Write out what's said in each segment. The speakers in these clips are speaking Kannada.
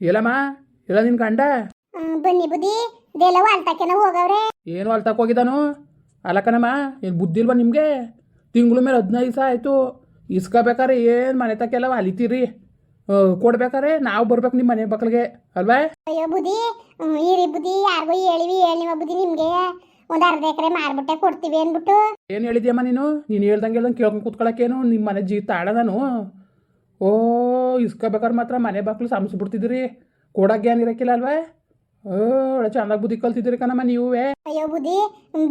ಎಲ್ಲಮ್ಮ ಎಲ್ಲ ನಿನ್ ಗಂಡ ಹ್ಮ್, ಬನ್ನಿ ಬುದ್ಧಿ ದೇಲವ ಅಲ್ತಕ್ಕೆನ ಹೋಗವ್ರೆ. ಏನು ಹೊಲ್ತಕ್ಕೆ ಹೋಗಿದಾನು ಅಲ್ಲಕನಮ್ಮ ಏನು ಬುದ್ಧಿ ನಿಮ್ಗೆ? ತಿಂಗಳ ಮೇಲೆ ಹದಿನೈದು ದಿವಸ ಆಯಿತು. ಇಸ್ಕೋಬೇಕಾರೆ ಏನು ಮನೆ ತಕ್ಕೆಲ್ಲ ಅಲಿತೀರಿ? ಕೊಡ್ಬೇಕಾರೆ ನಾವು ಬರ್ಬೇಕು ನಿಮ್ಮ ಮನೆ ಮಕ್ಳಿಗೆ ಅಲ್ವಾ? ಅಯ್ಯೋ ಬುದ್ಧಿ ಈರಿ ಬುದ್ಧಿ ಯಾರಿಗೂ ಹೇಳಿವಿ ಹೇಳಿವ ಬುದ್ಧಿ ನಿಮಗೆ. ಒಂದು ಅರ್ಧ ಎಕರೆ ಮಾರ್ಬಿಟ್ಟೆ ಕೊಡ್ತೀವಿ ಅಂದ್ಬಿಟ್ಟು. ಏನು ಹೇಳಿದ್ಯಮ್ಮ ನೀನು? ನೀನು ಹೇಳ್ದಂಗೆ ಹೇಳ್ದಂಗೆ ಕೇಳ್ಕೊಂಡು ಕೂತ್ಕೊಳಕ್ಕೇನು? ನಿಮ್ಮ ಮನೆ ಜೀ ತಾಳ ನಾನು ಓ ಇಸ್ಕೋಬೇಕಾದ್ರೆ ಮಾತ್ರ ಮನೆ ಬಾಕ್ಲು ಸಾಮಿಸ್ಬಿಡ್ತಿದ್ರಿ ಕೊಡಕ್ಕೆ ಏನು ಇರಕ್ಕಿಲ್ಲ ಅಲ್ವಾ? ಓ ಒಳ್ಳೆ ಚಂದಾಗಿ ಬುದ್ಧಿ ಕಲ್ತಿದ್ದೀರಿ ಕಣಮ್ಮ ನೀವೇ. ಅಯ್ಯೋ ಬುದ್ಧಿ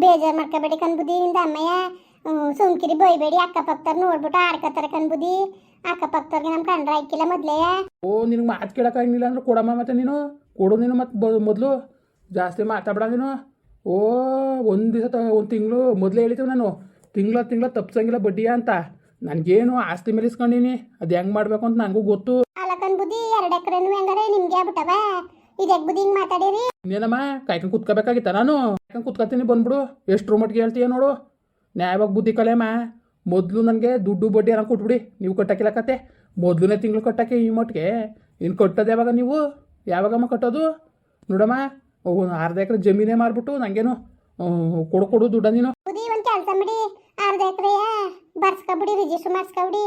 ಬೇಜಾರು ಮಾಡ್ಕೋಬೇಡಿ ಕಣ್ ಬುದ್ಧಿ ನಿಮ್ದು ಅಮ್ಮಯ್ಯ ಸುಮ್ಕಿರಿ ಬೈಬೇಡಿ ಅಕ್ಕಪಕ್ಕದವ್ರು ನೋಡ್ಬಿಟ್ಟು ಆಡ್ಕೋತಾರೆ ಕಣ್ ಬುದ್ಧಿ. ಅಕ್ಕಪಕ್ಕದವ್ರಿಗೆ ನಮ್ಮ ಕಂಡ್ರ ಹಾಕಿಲ್ಲ ಮೊದ್ಲೇ. ಓ ನಿನಗೆ ಮಾತು ಕೇಳೋಕ್ಕಾಗಿಲ್ಲ ಅಂದ್ರೆ ಕೊಡಮ್ಮ ಮತ್ತೆ ನೀನು? ಕೊಡು ನೀನು ಮತ್ತೆ ಮೊದಲು. ಜಾಸ್ತಿ ಮಾತಾಡ ನೀನು. ಓ ಒಂದು ದಿವಸ ಒಂದು ತಿಂಗಳು ಮೊದಲೇ ಹೇಳಿದ್ದೀವಿ ನಾನು. ತಿಂಗಳ ತಿಂಗಳ ತಪ್ಸಂಗಿಲ್ಲ ಬಡ್ಡಿಯ ಅಂತ. ನನಗೇನು ಆಸ್ತಿ ಮೇಲೆ ಇಸ್ಕೊಂಡಿನಿ ಅದು ಹೆಂಗೆ ಮಾಡಬೇಕು ಅಂತ ನನಗೂ ಗೊತ್ತು. ಅಲಕನ್ ಬುದ್ಧಿ ಎರಡು ಎಕರೆನು ಹೆಂಗಾರೆ ನಿಮ್ಗೆ ಆಗ್ಬಿಟ್ಟವ? ಇದಕ್ಕೆ ಬುದ್ಧಿ ಹಿಂಗ್ ಮಾತಾಡಿರಿ? ಇನ್ನೇನಮ್ಮ ಕಾಯ್ಕೊಂಡು ಕುತ್ಕೋಬೇಕಾಗಿತ್ತ ನಾನು? ಕಾಯ್ಕೊಂಡು ಕುತ್ಕೊತೀನಿ ಬಂದ್ಬಿಡು. ಎಷ್ಟು ಮಟ್ಟಿಗೆ ಹೇಳ್ತೀಯ ನೋಡು. ನ್ಯಾಯವಾಗಿ ಬುದ್ಧಿ ಕಲೆಯಮ್ಮ ಮೊದಲು ನನಗೆ ದುಡ್ಡು ಬಡ್ಡಿ ಏನೋ ಕೊಟ್ಬಿಡಿ. ನೀವು ಕಟ್ಟಕ್ಕಿಲ್ಲ ಕತೆ. ಮೊದಲನೇ ತಿಂಗಳು ಕಟ್ಟಕ್ಕೆ ಈ ಮಟ್ಟಿಗೆ. ಇನ್ನು ಕಟ್ಟೋದು ಯಾವಾಗ ನೀವು? ಯಾವಾಗಮ್ಮ ಕಟ್ಟೋದು? ನೋಡಮ್ಮ ಒಂದು ಅರ್ಧ ಎಕರೆ ಜಮೀನೇ ಮಾರ್ಬಿಟ್ಟು ನಂಗೇನು ಕೊಡು ಕೊಡು ದುಡ್ಡ ನೀನು. ಬುದ್ಧಿ ಒಂದ್ ಕೆಲಸ ಮಾಡಿ. ಅರ್ಧ ಎಕರೆಯ ಬರ್ಸ್ಕೊಬಿಡಿ ರಿಜಿಸ್ಟರ್ ಮಾಡಿಸ್ಕೊಬಿಡಿ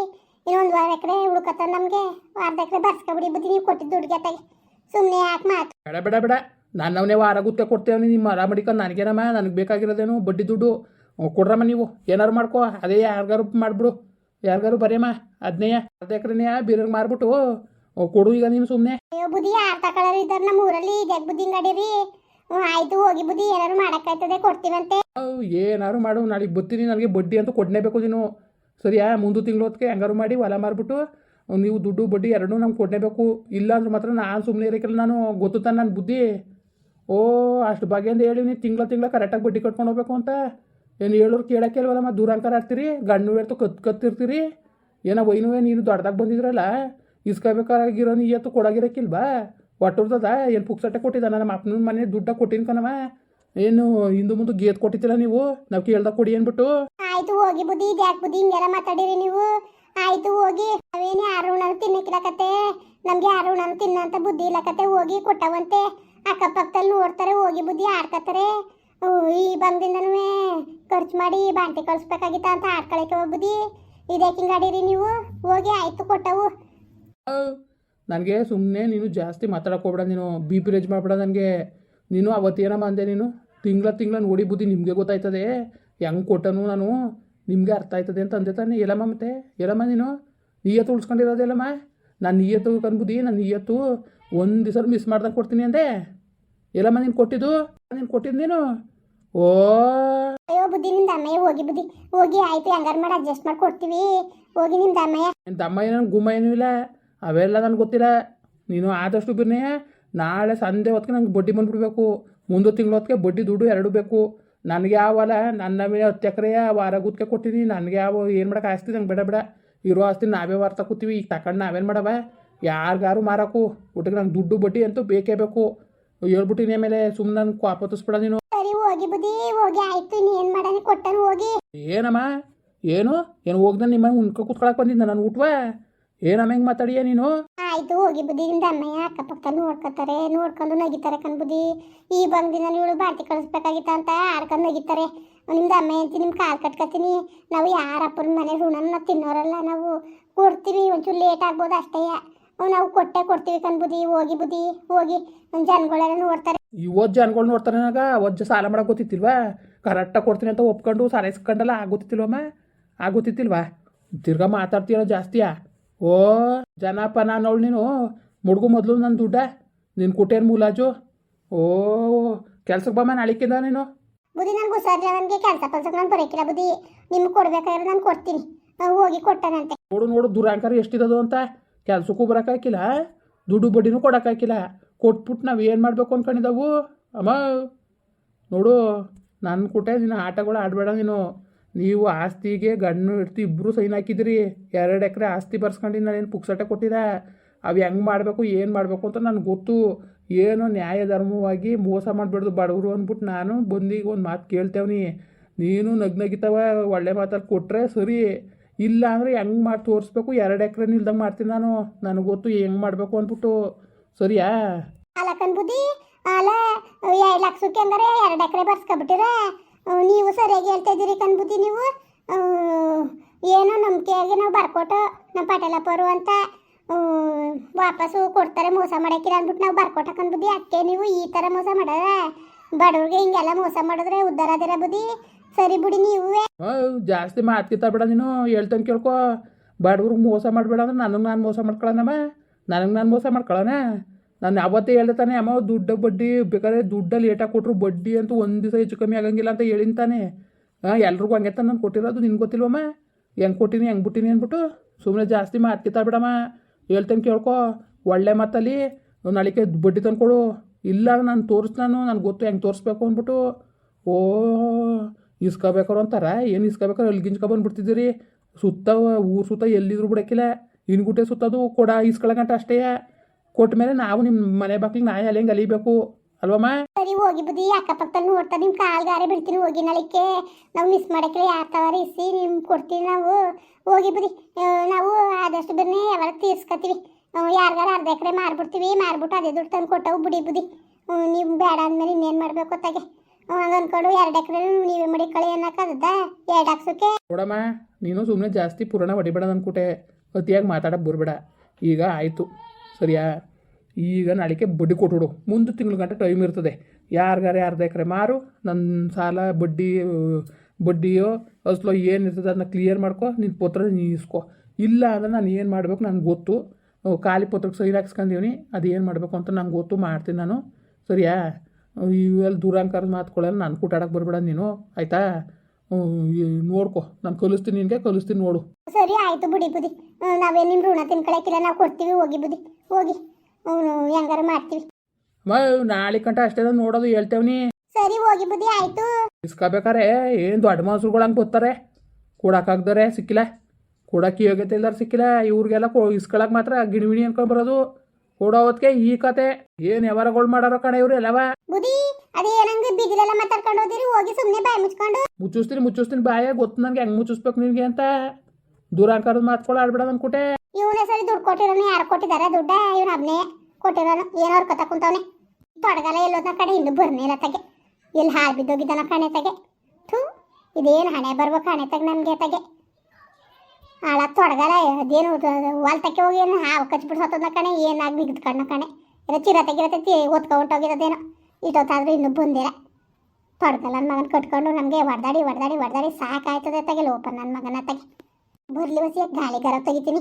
ಇನ್ನೊಂದು ವಾರ ಎಕರೆ ಉಳ್ಕತ್ತ ನಮ್ಗೆ. ಅರ್ಧ ಎಕರೆ ಬರ್ಸ್ಕೊಬಿಡಿ ಬುದ್ಧಿ ನೀವು ಕೊಟ್ಟಿದ್ದು ದುಡ್ಡು ಜೊತೆಗೆ ಸುಮ್ಮನೆ ಯಾಕೆ ಮಾತು? ಬೇಡ ಬೇಡ ಬೇಡ. ನಾನು ಅವನೇ ವಾರ ಗುತ್ತೆ ಕೊಡ್ತೇವೆ ನಿಮ್ಮ ಮರ ಮಡಿಕೊಂಡು ನನಗೇನಮ್ಮ ನನಗೆ ಬೇಕಾಗಿರೋದೇನು ಬಡ್ಡಿ ದುಡ್ಡು. ಕೊಡ್ರಮ್ಮ ನೀವು. ಏನಾರು ಮಾಡ್ಕೋ ಅದೇ ಯಾರಿಗಾರು ಮಾಡಿಬಿಡು. ಯಾರಿಗಾರು ಬರೆಯಮ್ಮ ಅದನ್ನೇ ಅರ್ಧ ಎಕರೆನೇ ಬೇರೆಯವ್ರಿಗೆ ಮಾರ್ಬಿಟ್ಟು ಕೊಡು ಈಗ ನೀನು ಸುಮ್ಮನೆ ಅಯ್ಯೋ ಬುದ್ಧಿ ಯಾರು ತಗೊಳ್ಳೋರು ಇದ್ದಾರೆ? ನಮ್ಮ ಊರಲ್ಲಿ ಜಗ್ ಬುದ್ಧಿ ಗಡಿ ರೀ ಆಯ್ತು ಹೋಗಿ ಬುದ್ಧಿ ಏನಾರು ಮಾಡೋಕ್ಕಾಯ್ತದೆ ಕೊಡ್ತೀವಂತೆ ಏನಾರು ಮಾಡು, ನಾಳೆಗೆ ಬತ್ತೀನಿ ನನಗೆ ಬಡ್ಡಿ ಅಂತ ಕೊಡಲೇಬೇಕು ನೀನು. ಸರಿಯಾ? ಮುಂದೆ ತಿಂಗಳು ಹೊತ್ತಿಗೆ ಹೆಂಗಾರು ಮಾಡಿ ಹೊಲ ಮಾರಿಬಿಟ್ಟು, ನೀವು ದುಡ್ಡು, ಬಡ್ಡಿ ಎರಡೂ ನಮ್ಗೆ ಕೊಡಲೇಬೇಕು. ಇಲ್ಲ ಅಂದ್ರೆ ಮಾತ್ರ ನಾನು ಸುಮ್ಮನೆ ಇರೋಕ್ಕಿಲ್ಲ ನಾನು ಗೊತ್ತು ತಾನೆ ನನ್ನ ಬುದ್ಧಿ. ಓ, ಅಷ್ಟು ಬಗೆಯಿಂದ ಹೇಳಿ ನೀವು ತಿಂಗಳ ತಿಂಗಳ ಕರೆಕ್ಟಾಗಿ ಬಡ್ಡಿ ಕಟ್ಕೊಂಡು ಹೋಗ್ಬೇಕು ಅಂತ. ಏನು ಹೇಳೋರು ಕೇಳೋಕ್ಕೆ ಇಲ್ವಲ್ಲ ಮತ್ತು ದೂರಂಕಾರ ಆಡ್ತೀರಿ, ಗಂಡು ಹೇಳ್ತು ಕತ್ ಕತ್ತಿರ್ತೀರಿ. ಏನೋ ವೈನುವೆ ನೀನು ದೊಡ್ಡದಾಗ ಬಂದಿದ್ರಲ್ಲ, ಇಸ್ಕೋಬೇಕಾಗಿರೋ ನೀಯತ್ತು ಕೊಡೋಗಿರೋಕ್ಕಿಲ್ವಾ ಒಟ್ಟುರ್ತದ ಏನು ಪುಕ್ಸಟ್ಟೆ ಕೊಟ್ಟಿದ್ದ ನಮ್ಮ ಅಪ್ಪನ ಮನೆ ದುಡ್ಡ ಕೊಟ್ಟಿನ ಕಣವ. ಏನು ಹಿಂದೂ ಮುಂದೆ ಗೇತ್ ಕೊಟ್ಟಿದ್ದಿಲ್ಲ ನೀವು? ನಾವು ಕೇಳ್ದಾಗ ಕೊಡಿ ಅನ್ಬಿಟ್ಟು ಆಯ್ತು ಹೋಗಿ ಬುದ್ಧಿ ಇದ್ಯಾಕೆ ಬುದ್ಧಿ? ಹಿಂಗೆಲ್ಲ ಮಾತಾಡಿರಿ ನೀವು. ಆಯ್ತು ಹೋಗಿ. ನಾವೇನೇ ಅರುಣನ ಉಣ್ಣಲು ತಿನ್ನಕ್ಕಿಲ್ಲಕತ್ತೆ ನಮ್ಗೆ ಅರುಣನ ತಿನ್ನಂತ ಬುದ್ಧಿ ಇಲ್ಲಕತ್ತೆ ಹೋಗಿ ಕೊಟ್ಟವಂತೆ. ಅಕ್ಕಪಕ್ಕದಲ್ಲಿ ನೋಡ್ತಾರೆ ಹೋಗಿ ಬುದ್ಧಿ ಆಡ್ಕತ್ತಾರೆ. ಈ ಬಂದಿಂದನೂ ಖರ್ಚು ಮಾಡಿ ಬಾಂಟಿ ಕಳಿಸ್ಬೇಕಾಗಿತ್ತ ಅಂತ ಆಡ್ಕೊಳಕ್ಕೆ ಬುದ್ಧಿ. ಇದಕ್ಕೆ ಹಿಂಗಾಡಿರಿ ನೀವು? ಹೋಗಿ ಆಯ್ತು ಕೊಟ್ಟವು. ನನಗೆ ಸುಮ್ಮನೆ ನೀನು ಜಾಸ್ತಿ ಮಾತಾಡಕ್ಕೆ ಹೋಗ್ಬೇಡ ನೀನು ಬಿ ಪಿ ರೇಜ್ ಮಾಡಬೇಡ ನನಗೆ. ನೀನು ಅವತ್ತೇನಮ್ಮ ಅಂದೆ ನೀನು? ತಿಂಗಳ ತಿಂಗಳ ನೋಡಿ ಬುದ್ಧಿ ನಿಮಗೆ ಗೊತ್ತಾಯ್ತದೆ. ಹೆಂಗೆ ಕೊಟ್ಟನು ನಾನು? ನಿಮಗೆ ಅರ್ಥ ಆಯ್ತದೆ ಅಂತ ಅಂದೆ ತಾನೆ. ಎಲ್ಲಮ್ಮ ಮತ್ತೆ? ಎಲ್ಲಮ್ಮ ನೀನು? ನೀಯತ್ತು ಉಳ್ಸ್ಕೊಂಡಿರೋದೆಲ್ಲಮ್ಮ ನಾನು ನೀಯತ್ತು ಕನ್ಬುದ್ದಿ ನಾನು ನೀಯತ್ತು ಒಂದು ದಿವಸ ಮಿಸ್ ಮಾಡ್ದಂಗೆ ಕೊಡ್ತೀನಿ ಅಂದೆ. ಎಲ್ಲಮ್ಮ ನೀನು ಕೊಟ್ಟಿದ್ದು? ನೀನು ಕೊಟ್ಟಿದ್ದು ನೀನು? ಓ! ಅಯ್ಯೋ ಬುದ್ಧಿ ನಿಮ್ದು ಅಮ್ಮಯ್ಯ ಹೋಗಿ ಬುದ್ಧಿ. ಹೋಗಿ ಆಯ್ತು ಹೆಂಗಾರು ಮಾಡಿ ಅಡ್ಜಸ್ಟ್ ಮಾಡಿ ಕೊಡ್ತೀವಿ. ಹೋಗಿ ನನ್ನ ತಮ್ಮ ಏನೋ ಗುಮ್ಮ ಏನೂ ಇಲ್ಲ. ಅವೆಲ್ಲ ನನಗೆ ಗೊತ್ತಿಲ್ಲ. ನೀನು ಆದಷ್ಟು ಬಿರ್ನೇ. ನಾಳೆ ಸಂಜೆ ಹೊತ್ತಿಗೆ ನಂಗೆ ಬಡ್ಡಿ ಬಂದುಬಿಡ್ಬೇಕು. ಮುಂದೆ ತಿಂಗಳ ಹೊತ್ತಿಗೆ ಬಡ್ಡಿ ದುಡ್ಡು ಎರಡು ಬೇಕು. ನನಗೆ ಯಾವಲ್ಲ ನನ್ನ ಮೇಲೆ ಹತ್ತು ಎಕರೆಯ ವಾರ ಗುತ್ತಿಗೆ ಕೊಟ್ಟಿನಿ. ನನಗೆ ಯಾವ ಏನು ಮಾಡೋಕೆ ಆಸ್ತಿ? ನಂಗೆ ಬೇಡ ಬೇಡ. ಇರೋ ಆಸ್ತಿ ನಾವೇ ವಾರ ತಗೋತೀವಿ. ಈಗ ತಗೊಂಡು ನಾವೇನು ಮಾಡವ? ಯಾರಿಗಾರು ಮಾರಾಕು. ಒಟ್ಟಿಗೆ ನಂಗೆ ದುಡ್ಡು ಬಡ್ಡಿ ಅಂತೂ ಬೇಕೇ ಬೇಕು. ಹೇಳ್ಬಿಟ್ಟಿನಿ ಆಮೇಲೆ ಸುಮ್ಮನೆ ನನ್ಗೆ ಕೋಪ ತೋರಿಸ್ಬಿಡ ನೀನು. ಹೋಗಿ ಬುದ್ಧಿ ಹೋಗಿ. ಆಯ್ತು ಏನು ಮಾಡಿ ಕೊಟ್ಟನು ಹೋಗಿ. ಏನಮ್ಮ? ಏನು? ಏನು ಹೋಗ್ದೆ ನಿಮ್ಮ ಉಣ್ಕೊ ಕೂತ್ಕೊಳಕ್ ಬಂದಿದ್ದ ನಾನು ಊಟವ? ಏನಮ್ಮ ಹೆಂಗೆ ಮಾತಾಡಿಯ ನೀನು? ಆಯ್ತು ಹೋಗಿ ಬುದ್ಧಿ ನಿಮ್ದು ಅಮ್ಮಯ್ಯ ಅಕ್ಕಪಕ್ಕ ನೋಡ್ಕೊತಾರೆ ನೋಡ್ಕೊಂಡು ನಗಿತಾರೆ ಕಣ್ ಬುದ್ಧಿ. ಈ ಬಂದಿನ ಇವಳು ಬಾಟಿ ಕಳಿಸ್ಬೇಕಾಗಿತ್ತ ಅಂತ ಆಡ್ಕೊಂಡು ನಗಿತಾರೆ. ನಿಮ್ದು ಅಮ್ಮಯ್ಯ ಅಂತ ನಿಮ್ ಕಾಲು ಕಟ್ಕೊತೀನಿ. ನಾವು ಯಾರ ಅಪ್ಪನ ಮನೆ ಋಣನ ತಿನ್ನೋರಲ್ಲ ನಾವು ಕೊಡ್ತೀವಿ ಒಂಚೂರು ಲೇಟ್ ಆಗ್ಬೋದು ಅಷ್ಟೇ. ನಾವು ಕೊಟ್ಟೆ ಕೊಡ್ತೀವಿ ಕಣ್ ಬುದ್ಧಿ ಹೋಗಿ ಬುದ್ಧಿ ಹೋಗಿ ಜನಗಳೆಲ್ಲ ನೋಡ್ತಾರೆ. ಇವತ್ತು ಜನಗಳು ನೋಡ್ತಾರೆ ನನಗ ಒಜ್ಜ ಸಾಲ ಮಾಡಕ್ ಗೊತ್ತಿತ್ತಿಲ್ವಾ? ಕರೆಕ್ಟಾಗಿ ಕೊಡ್ತೀನಿ ಅಂತ ಒಪ್ಕೊಂಡು ಸಾಲ ಇಸ್ಕೊಂಡಲ್ಲ ಆಗೋತಿತ್ತಿಲ್ವಮ್ಮ ಆಗೋತಿತ್ತಿಲ್ವಾ ತಿರ್ಗಾ ಮಾತಾಡ್ತೀರ ಜಾಸ್ತಿಯಾ? ಓ ಜನಪ್ಪ ನಾನು ಅವಳು ನೀನು? ಮುಡ್ಗು ಮೊದಲು ನನ್ನ ದುಡ್ಡ. ನೀನು ಕೊಟ್ಟೇನು ಮುಲಾಜು ಓ ಕೆಲ್ಸಕ್ಕೆ ಬಮ್ಮ ನಾಳಿಕ್ಕಿದ ನೀನು. ಬುದ್ಧಿ ನನಗೆ ಹುಷಾರಿಲ್ಲ ನನಗೆ ಕೆಲಸ ಪಲ್ಸಕ್ಕೆ ನಾನು ಬರೋಕಿಲ್ಲ ಬುದ್ಧಿ. ನಿಮ್ಗೆ ಕೊಡ್ಬೇಕಾದ್ರೆ ನಾನು ಕೊಡ್ತೀನಿ. ಹೋಗಿ ಕೊಟ್ಟನಂತೆ. ನೋಡು ನೋಡು ದುರಾಂಕಾರ ಎಷ್ಟಿರೋದು ಅಂತ. ಕೆಲ್ಸಕ್ಕೂ ಬರೋಕ್ಕಾಕಿಲ್ಲ ದುಡ್ಡು ಬಡ್ಡಿನೂ ಕೊಡೋಕ್ಕಾಕಿಲ್ಲ ಕೊಟ್ಬಿಟ್ಟು ನಾವು ಏನು ಮಾಡಬೇಕು ಅಂದ್ಕೊಂಡಿದ್ದಾವು ಅಮ್ಮ ನೋಡು ನನ್ನ ಕುಟೆ ನಿನ್ನ ಆಟಗಳು ಆಡಬೇಡ ನೀನು. ನೀವು ಆಸ್ತಿಗೆ ಗಂಡು ಇಡ್ತಿ ಇಬ್ಬರು ಸೈನ್ ಹಾಕಿದ್ರಿ. ಎರಡು ಎಕರೆ ಆಸ್ತಿ ಬರ್ಸ್ಕೊಂಡು ನಾನೇನು ಪುಕ್ಸಟೆ ಕೊಟ್ಟಿದ? ಅವು ಹೆಂಗೆ ಮಾಡಬೇಕು, ಏನು ಮಾಡಬೇಕು ಅಂತ ನನಗೆ ಗೊತ್ತು. ಏನು ನ್ಯಾಯ ಧರ್ಮವಾಗಿ ಮೋಸ ಮಾಡಿಬಿಡ್ದು ಬಡವರು ಅಂದ್ಬಿಟ್ಟು ನಾನು ಬಂದಿಗೆ ಒಂದು ಮಾತು ಕೇಳ್ತೇವ್ನಿ. ನೀನು ನಗ್ನಗಿತವ ಒಳ್ಳೆ ಮಾತಲ್ಲಿ ಕೊಟ್ಟರೆ ಸರಿ. ಇಲ್ಲ ಅಂದರೆ ಹೆಂಗೆ ಮಾಡಿ ತೋರಿಸ್ಬೇಕು, ಎರಡು ಎಕರೆ ನಿಲ್ದಂಗೆ ಮಾಡ್ತೀನಿ ನಾನು. ನನಗೆ ಗೊತ್ತು ಹೆಂಗೆ ಮಾಡಬೇಕು ಅಂದ್ಬಿಟ್ಟು. ಸರಿಯಾ? ಅಲ್ಲ ಬುದ್ಧಿ ಅಲ್ಲ ಎರಡು ಲಕ್ಷಕ್ಕೆ ಅಂದರೆ ಎರಡು ಎಕರೆ ಬರ್ಸ್ಕೊಬಿಟ್ಟಿರ? ನೀವು ಸರಿಯಾಗಿ ಹೇಳ್ತಾ ಇದ್ದೀರಿ ಕಣ್ಬುದ್ದಿ ನೀವು. ಏನೋ ನಂಬಿಕೆಯಾಗಿ ನಾವು ಬರ್ಕೊಟ್ಟು ನಮ್ಮ ಪಟೇಲಪ್ಪರು ಅಂತ ವಾಪಸ್ಸು ಕೊಡ್ತಾರೆ ಮೋಸ ಮಾಡಕ್ಕಿಲ್ಲ ಅಂದ್ಬಿಟ್ಟು ನಾವು ಬರ್ಕೊಟ್ಟ ಕಣ್ಬುದ್ದಿ ಅಕ್ಕೆ ನೀವು ಈ ಥರ ಮೋಸ ಮಾಡ್ಯಾರ ಬಡವ್ರಿಗೆ ಹಿಂಗೆಲ್ಲ ಮೋಸ ಮಾಡಿದ್ರೆ ಉದ್ದಾರ ಅದಿರ ಬುದ್ಧಿ. ಸರಿ ಬಿಡಿ ನೀವೇ. ಜಾಸ್ತಿ ಮಾತಿತ್ತ ಬೇಡ ನೀನು, ಹೇಳ್ತಾನೆ ಕೇಳ್ಕೊ. ಬಡವ್ರಿಗೆ ಮೋಸ ಮಾಡಬೇಡ ಅಂದ್ರೆ ನನಗೆ ನಾನು ಮೋಸ ಮಾಡ್ಕೊಳ್ಳೋಣಮ್ಮ ನನಗೆ ನಾನು ಮೋಸ ಮಾಡ್ಕೊಳ್ಳೋಣ ನಾನು ಯಾವತ್ತೇ ಹೇಳ್ದೆ ತಾನೆ, ಅಮ್ಮ, ದುಡ್ಡು ಬಡ್ಡಿ ಬೇಕಾದ್ರೆ ದುಡ್ಡ ಲೇಟಾಗಿ ಕೊಟ್ಟರು ಬಡ್ಡಿ ಅಂತೂ ಒಂದು ದಿವಸ ಹೆಚ್ಚು ಕಮ್ಮಿ ಆಗಂಗಿಲ್ಲ ಅಂತ ಹೇಳಿನ ತಾನೆ. ಹಾಂ ಎಲ್ರಿಗೂ ಹಂಗೆ ತಾನು ನಾನು ಕೊಟ್ಟಿರೋದು, ನಿನ್ಗೆ ಗೊತ್ತಿಲ್ವಮ್ಮ ಹೆಂಗೆ ಕೊಟ್ಟಿನಿ, ಹೆಂಗೆ ಬಿಟ್ಟಿನಿ ಅಂದ್ಬಿಟ್ಟು ಸುಮ್ಮನೆ ಜಾಸ್ತಿ ಮಾತಿತಾ ಬಿಡಮ್ಮ ಹೇಳ್ತೇನೆ ಕೇಳ್ಕೊ, ಒಳ್ಳೆ ಮಾತಲ್ಲಿ ನಾಳಿಕೆ ಬಡ್ಡಿ ತಂದ್ಕೊಡು ಇಲ್ಲ, ನಾನು ತೋರಿಸ್ ನಾನು ನನಗೆ ಗೊತ್ತು ಹೆಂಗೆ ತೋರಿಸ್ಬೇಕು ಅಂದ್ಬಿಟ್ಟು. ಓ ಇಸ್ಕೋಬೇಕಾರು ಅಂತಾರ? ಏನು ಇಸ್ಕೋಬೇಕಾರೆ ಅಲ್ಲಿ ಗಿಂಜ್ಕೊಬಂದ್ಬಿಡ್ತಿದ್ದೀರಿ ಸುತ್ತ ಊರು ಸುತ್ತ ಎಲ್ಲಿದ್ರು ಬಿಡಕ್ಕಿಲ್ಲ ಇನ್ಗುಟ್ಟೆ ಸುತ್ತದು ಕೊಡ ಇಸ್ಕೊಳಗಂಟ ಅಷ್ಟೇ. ಕೊಟ್ಟ ಮೇಲೆ ನಾವು ನಿಮ್ಮ ಮನೆ ಬಾಕ್ಲಿಗೆ ನಾಯಿ ಅಲ್ಲಿ ಹೆಂಗೆ ಅಲಿಬೇಕು ಅಲ್ವಮ್ಮ ಸರಿ ಹೋಗಿ ಬುದ್ಧಿ. ಅಕ್ಕಪಕ್ಕದಲ್ಲಿ ನೋಡ್ತಾ ನಿಮ್ಮ ಕಾಲ್ಗಾರೆ ಬಿಡ್ತೀನಿ ಹೋಗಿ ನಳಿಕೆ ನಾವು ಮಿಸ್ ಮಾಡಕ್ಕೆ ಯಾರು ತವಾರ? ಇಸಿ ನಿಮ್ ಕೊಡ್ತೀವಿ ನಾವು. ಹೋಗಿ ಬುದ್ಧಿ. ನಾವು ಆದಷ್ಟು ಬನ್ನಿ ಯಾವಾಗ ತೀರ್ಸ್ಕೊತೀವಿ. ಯಾರಿಗಾರ ಅರ್ಧ ಎಕರೆ ಮಾರ್ಬಿಡ್ತೀವಿ. ಮಾರ್ಬಿಟ್ಟು ಅದೇ ದುಡ್ಡು ತಂದು ಕೊಟ್ಟವು ಬಿಡಿ ಬುದ್ಧಿ. ನೀವು ಬೇಡ ಅಂದ್ಮೇಲೆ ಇನ್ನೇನು ಮಾಡಬೇಕು ತಗೆ ಹಂಗೆ ಅಂದ್ಕೊಂಡು ಎರಡು ಎಕರೆ ನೀವೇ ಮಾಡಿ ಕಳಿ ಅನ್ನಕ್ಕದ ಎರಡು ಹಾಕ್ಸೋಕೆ? ನೋಡಮ್ಮ ನೀನು ಸುಮ್ಮನೆ ಜಾಸ್ತಿ ಪುರಾಣ ಹೊಡಿಬೇಡ ಅಂದ್ಕೊಟ್ಟೆ ಅತಿಯಾಗಿ ಮಾತಾಡಕ್ಕೆ ಬರ್ಬೇಡ. ಈಗ ಆಯಿತು. ಸರಿಯಾ? ಈಗ ನಾಳೆಗೆ ಬಡ್ಡಿ ಕೊಟ್ಬಿಡು ಮುಂದೆ ತಿಂಗಳ ಗಂಟೆ ಟೈಮ್ ಇರ್ತದೆ. ಯಾರಿಗಾರೆ ಅರ್ಧ ಎಕರೆ ಮಾರು. ನನ್ನ ಸಾಲ, ಬಡ್ಡಿ, ಬಡ್ಡಿಯೋ ಅಸಲೋ ಏನು ಇರ್ತದೆ ಅದನ್ನ ಕ್ಲಿಯರ್ ಮಾಡ್ಕೊ. ನಿನ್ನ ಪತ್ರ ನೀಸ್ಕೊ. ಇಲ್ಲ ಅಂದ್ರೆ ನಾನು ಏನು ಮಾಡಬೇಕು ನನಗೆ ಗೊತ್ತು. ಖಾಲಿ ಪತ್ರಕ್ಕೆ ಸೈನ್ ಹಾಕ್ಸ್ಕೊಂಡಿವ್ನಿ ಅದು ಏನು ಮಾಡಬೇಕು ಅಂತ ನಂಗೆ ಗೊತ್ತು. ಮಾಡ್ತೀನಿ ನಾನು. ಸರಿಯಾ? ಇವೆಲ್ಲ ದೂರಾಂಕಾರದ ಮಾತುಕೊಳ್ಳಲ್ಲ ನಾನು ಕೂಟಾಡಕ್ಕೆ ಬರಬೇಡ ನೀನು. ಆಯಿತಾ? ನೋಡ್ಕೊ. ನಾನು ಕಲಿಸ್ತೀನಿ ನಿನಗೆ, ಕಲಿಸ್ತೀನಿ ನೋಡು. ಸರಿ, ಆಯ್ತು ಬಿಡಿ ಬುದ್ಧಿ. ನಾವೇನು ನಿಮ್ಮ ಋಣ ತಿನ್ಕೊಳಕ್ಕಿಲ್ಲ ನಾವು ಕೊಡ್ತೀವಿ, ಹೋಗಿ ಬುದ್ಧಿ. ಹೋಗಿ ಅವನು ಹೆಂಗಾರ ಮಾಡ್ತೀವಿ. ಮ ನಾಳೆ ಕಂಟ ಅಷ್ಟೇ ನೋಡೋದು ಹೇಳ್ತೇವ್ನಿ ಸರಿ ಹೋಗಿ ಬುದ್ಧಿ ಆಯ್ತು. ಇಸ್ಕೋಬೇಕಾರೆ ಏನು ದೊಡ್ಡ ಮನ್ಸರುಗಳು ಹಂಗೆ ಬರ್ತಾರೆ. ಕೊಡಕ್ಕಾಗ್ದಾರೆ ಸಿಕ್ಕಿಲ್ಲ. ಕೊಡಕ್ಕೆ ಯೋಗ್ಯತೆ ಇಲ್ದಾರ ಸಿಕ್ಕಿಲ್ಲ. ಇವ್ರಿಗೆಲ್ಲ ಕೊ ಇಸ್ಕೊಳಕ್ಕೆ ಮಾತ್ರ ಗಿಣಿಮಿಣಿ ಅನ್ಕೊಂಡ್ ಬರೋದು ಕೊಡೋ ಈ ಕತೆ. ಏನು ವ್ಯವಹಾರಗಳು ಮಾಡಾರ ಕಣ ಇವ್ರು ಎಲ್ಲವ. ಬುದ್ಧಿ ಏನಂಗ ಬಿದಿಲೆಲ್ಲ ಮಾತಾಡ್ಕೊಂಡು ಹೋದಿರಿ ಹೋಗಿ ಸುಮ್ಮನೆ ಬಾಯಿ ಮುಚ್ಕೊಂಡು. ಮುಚ್ಚಿಸ್ತೀನಿ ಮುಚ್ಚಿಸ್ತೀನಿ ಬಾಯ ಗೊತ್ತು ನನಗೆ ಹೆಂಗ್ ಮುಚ್ಚಿಸ್ಬೇಕು ನಿನಗೆ ಅಂತ. ದೂರ ಅಂಕಾರದ ಮಾತ್ಕೊಳ ಆಡ್ಬೇಡ ಅನ್ಕುಟೆ. ಇವನೇ ಸರಿ ದುಡ್ಡು ಕೊಟ್ಟಿರೋನು, ಯಾರು ಕೊಟ್ಟಿದ್ದಾರೆ ದುಡ್ಡ? ಇವನು ಅಬ್ನೇ ಕೊಟ್ಟಿರೋನು. ಏನೋ ಕತ ಕುಂತವನೆ. ತೊಡಗಲ್ಲ ಎಲ್ಲೋದ ಕಡೆ, ಇನ್ನು ಬರ್ನಿಲ್ಲ ತಗೆ. ಇಲ್ಲಿ ಹಾಲು ಬಿದ್ದೋಗಿದ್ದಾನ ಕಣೆ ತಗೆ. ಥೂ, ಇದೇನು ಹಣೆ ಬರ್ಬೇಕು ಹಣೆ ತಗೆ ನಮಗೆ ತಗೆ. ಹಾಳ ತೊಡಗಲ್ಲ, ಅದೇನು ಹೊಲ್ತಕ್ಕೆ ಹೋಗಿ ಏನು ಹಾವು ಕಚ್ಬಿಟ್ಟು ಸತ್ತದ ಕಣೆ ಏನಾಗಿ ಬಿಗಿದ್ ಕಣ್ಣ ಕಣೆ. ಏನೋ ಚಿರ ತೆಗಿರತೈತಿ ಹೊಂಟೋಗಿರೋದೇನೋ ಇಷ್ಟೊತ್ತಾದ್ರೂ ಇನ್ನೂ ಬಂದಿರ ತೊಡಗಲ್ಲ ನನ್ನ ಮಗನ ಕಟ್ಕೊಂಡು, ನಮಗೆ ಹೊಡೆದಾಡಿ ಹೊಡೆದಾಡಿ ಹೊಡೆದಾಡಿ ಸಾಕಾಯ್ತದೆ ತಗೆ, ಲೋಪ ನನ್ನ ಮಗನ ತಗೆ. ಬರ್ಲಿ ಬಸಿ ಗಾಳಿಗಾರ ತೆಗಿತೀನಿ.